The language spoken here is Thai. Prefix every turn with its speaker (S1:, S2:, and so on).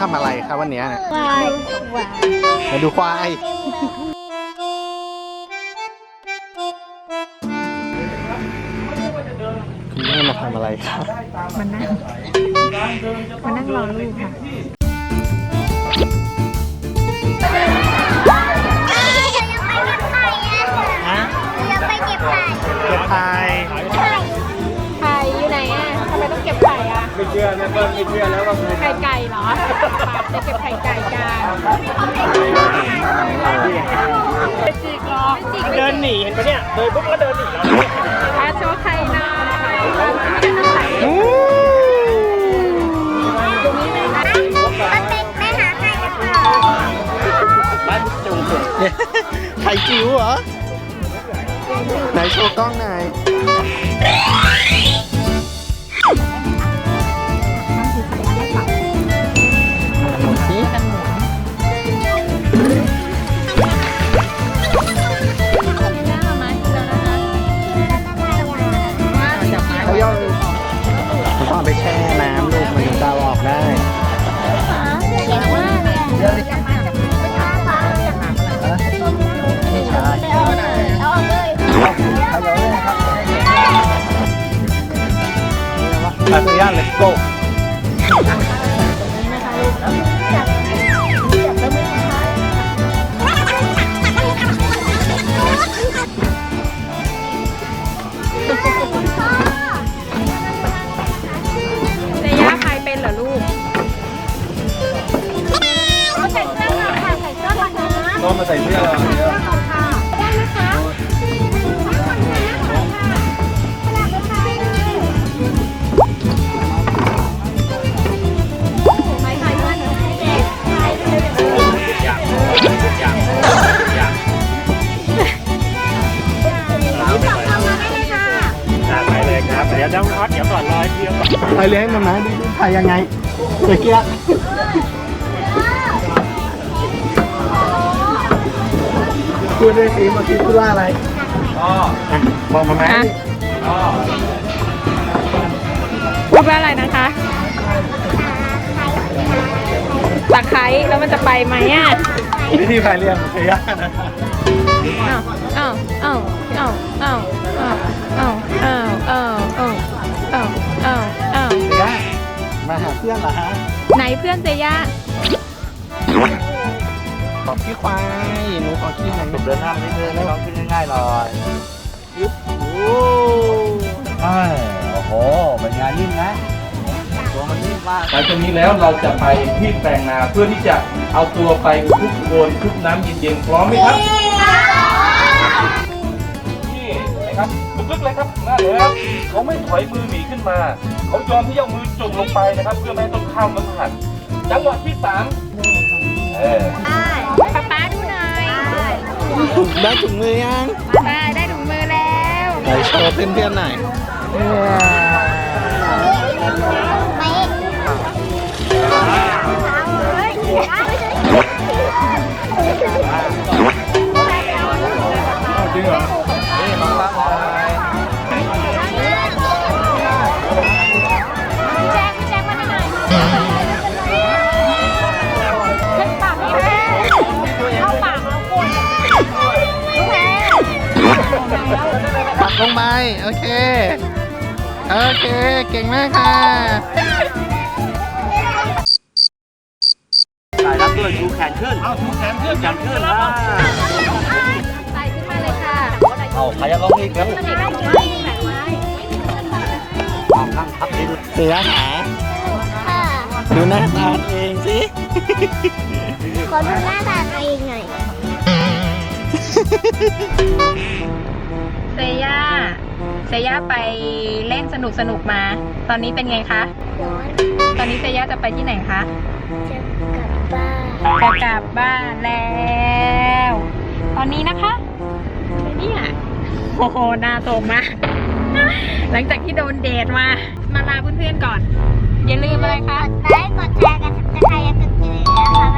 S1: ทำอะไรคะวันเนี้ยเนี่ย
S2: ควายควาย
S1: มาดูควาย คุณแม่มาทำอะไรครับ
S3: มานั่งมานั่งรอลูกค่ะ
S2: เชื่
S4: อนะเบิ้ลไม่เชื่อแล้วก็คือ
S3: ไข่ไก่เหรอปาจะเก็บไข่ไก่กันไม่จิกหรอกไม่จิกไม่
S4: เดิน
S3: จิก
S4: หนีเห็นปะเนี่ยเดินปุ๊บก็เดินหนีแล้ว
S3: อาโชว์ไข่หน่อย
S2: มันเป็นแม่หาไข่กันเหรอ
S4: บ้านจุงสุด
S1: ไข่จิ๋วเหรอ ไหนโชว์กล้องหน่อย อาเซียนเลสโก้
S3: เซย่าใครเป็นเหรอลูก
S2: ใส่เสื้อค่ะใส่เสื้อก่อนนะ
S4: ก็มาใส่เสื้อเราเนี่ย
S2: ยครั
S4: บเดี๋ยวจะพักเดี๋ยวก่อนรอยเพียงก่อน
S1: ไปเลี้ยงมามาดูถ่ายยังไงเมื่อกี้พูดได้สิเมื่อกี้พูดว่าอะไร
S4: อะ
S1: บอกมามา
S3: อะ
S1: ดิ
S3: พูดว่าอะไรนะคะ ตะไคร้แล้วมันจะไปไหมอะ
S1: วิธีพายเรือของเซียนะ
S3: อ้าวอ้าวอ้าวอ้าวอ้าวอ้าวอ้าวอ้าว
S1: หาเพื่อนเหรอฮะ
S3: ไหนเพื่อนเซย่า
S1: ขอขี้ควายหนูขอขี้หน่อย
S4: เดินหน้านิดนึงให้น้องขึ้นง่ายๆหน่อย
S1: โอ้
S4: ใช่โอ้โหเป็นงานนิ่มนะตัวมันนิ่มมาก
S5: หลังจากนี้แล้วเราจะไปที่แปลงนาเพื่อที่จะเอาตัวไปคลุกโคลนคลุกน้ำเย็นๆพร้อมไหมครับนี่นะครับลึกๆเลยครับนั่นเลยครับเขาไม่ถอยมือหนีขึ้นมา เขายอมที่จะเอามือจุ่มลงไปนะครับ เพื่อไม่ให้ต้นข้าวมันหักจังหวะที่สามเออ
S3: ป๊าป๊าดูหน่อย
S1: ได้ถุงมือยัง
S3: ได้ ได้ถุงมือแล้ว
S1: ไหนโชว์เพื่อนๆหน่อย
S2: ล
S1: งไป โอเค โอเค เก่งมากค่ะ
S4: สายรับด้วยชูแขนขึ้นเอาชูแขนขึ้นแขนขึ้นนะ
S3: ใส่ขึ้นมาเลยค่ะ
S4: เอาใครจะร้องอีกครับ
S3: เด็กต้องยืนแขนไว้
S4: เอาข้างทับดิน
S1: เสียหา
S2: ค่ะ
S1: ดูหน้าตาเองสิ
S2: ขอดูหน้าตาตัวเองหน่อย
S3: เซย่า เซย่าไปเล่นสนุกสนุกๆมา ตอนนี้เป็นไงคะ
S2: ร้อน
S3: ตอนนี้เซย่าจะไปที่ไหนคะ
S2: จะกลับบ้าน
S3: จะกลับบ้านแล้ว ตอนนี้นะคะเนี่ยโอ้โหหน้าตกมาก หลังจากที่โดนเดทมา มาลาเพื่อนๆก่อน อย่าลืมอะไรคะ
S2: กดไลค์กดแชร์กันจะใครจะกดติดตามค่ะบ๊ายบายค่ะ
S3: วันนี้ต้องลากันไปก่อนนะคะ